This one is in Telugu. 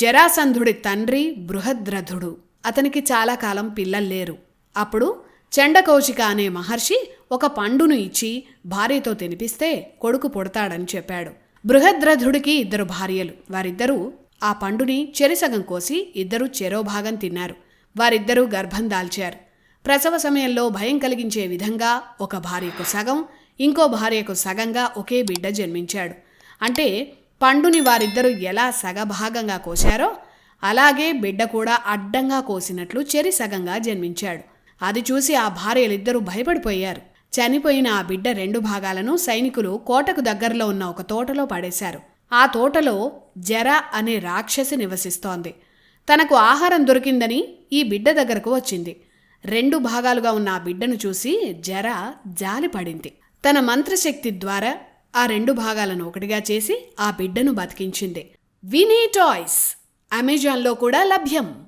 జరాసంధుడి తండ్రి బృహద్రథుడు. అతనికి చాలా కాలం పిల్లలు లేరు. అప్పుడు చెండకౌశిక అనే మహర్షి ఒక పండును ఇచ్చి భార్యతో తినిపిస్తే కొడుకు పుడతాడని చెప్పాడు. బృహద్రథుడికి ఇద్దరు భార్యలు. వారిద్దరూ ఆ పండుని చెరిసగం కోసి ఇద్దరూ చెరో భాగం తిన్నారు. వారిద్దరూ గర్భం దాల్చారు. ప్రసవ సమయంలో భయం కలిగించే విధంగా ఒక భార్యకు సగం ఇంకో భార్యకు సగంగా ఒకే బిడ్డ జన్మించాడు. అంటే పండుని వారిద్దరూ ఎలా సగభాగంగా కోశారో అలాగే బిడ్డ కూడా అడ్డంగా కోసినట్లు చెరి సగంగా జన్మించాడు. అది చూసి ఆ భార్యలిద్దరూ భయపడిపోయారు. చనిపోయిన ఆ బిడ్డ రెండు భాగాలను సైనికులు కోటకు దగ్గరలో ఉన్న ఒక తోటలో పడేశారు. ఆ తోటలో జర అనే రాక్షసి నివసిస్తోంది. తనకు ఆహారం దొరికిందని ఈ బిడ్డ దగ్గరకు వచ్చింది. రెండు భాగాలుగా ఉన్న ఆ బిడ్డను చూసి జర జాలిపడింది. తన మంత్రశక్తి ద్వారా ఆ రెండు భాగాలను ఒకటిగా చేసి ఆ బిడ్డను బతికించింది. వినీ టాయ్స్ అమెజాన్లో కూడా లభ్యం.